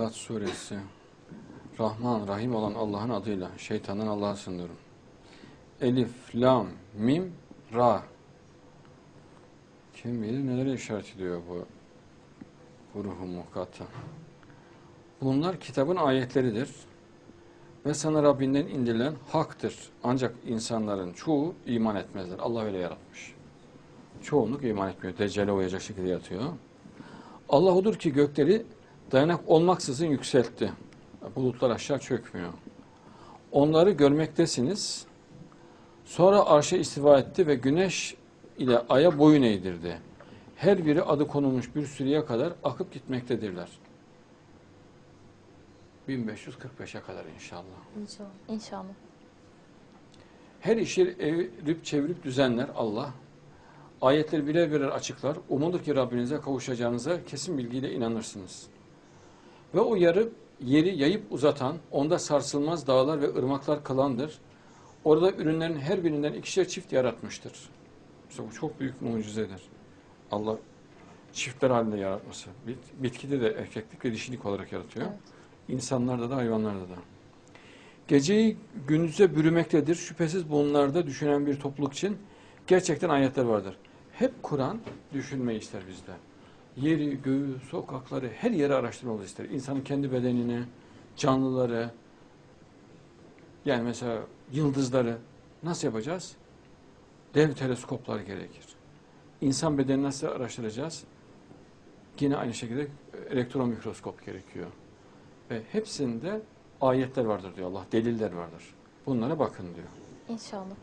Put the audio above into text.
İhlas suresi. Rahman, Rahim olan Allah'ın adıyla şeytandan Allah'a sığınıyorum. Elif, Lam, Mim, Ra. Kim bilir nelere işaret ediyor bu hurufu mukatta. Bunlar kitabın ayetleridir. Ve sana Rabbinden indirilen haktır. Ancak insanların çoğu iman etmezler. Allah öyle yaratmış. Çoğunluk iman etmiyor. Deccale uyacak şekilde yatıyor. Allah odur ki gökleri dayanak olmaksızın yükseltti. Bulutlar aşağı çökmüyor. Onları görmektesiniz. Sonra arşa istiva etti ve güneş ile aya boyun eğdirdi. Her biri adı konulmuş bir süreye kadar akıp gitmektedirler. 1545'e kadar inşallah. İnşallah. İnşallah. Her işi evirip çevirip düzenler Allah. Ayetleri birer birer açıklar. Umulur ki Rabbinize kavuşacağınıza kesin bilgiyle inanırsınız. Ve o yarı yeri yayıp uzatan, onda sarsılmaz dağlar ve ırmaklar kılandır. Orada ürünlerin her birinden ikişer çift yaratmıştır. İşte bu çok büyük mucizedir. Allah çiftler halinde yaratması. Bit- Bitkide de erkeklik ve dişilik olarak yaratıyor. Evet. İnsanlarda da hayvanlarda da. Geceyi gündüze bürümektedir. Şüphesiz bunlarda düşünen bir topluluk için gerçekten ayetler vardır. Hep Kur'an düşünmeyi ister bizde. Yeri, göğü, sokakları, her yeri araştırmamızı ister. İnsanın kendi bedenini, canlıları, yani mesela yıldızları nasıl yapacağız? Dev teleskoplar gerekir. İnsan bedenini nasıl araştıracağız? Yine aynı şekilde elektron mikroskop gerekiyor. Ve hepsinde ayetler vardır diyor Allah, deliller vardır. Bunlara bakın diyor. İnşallah.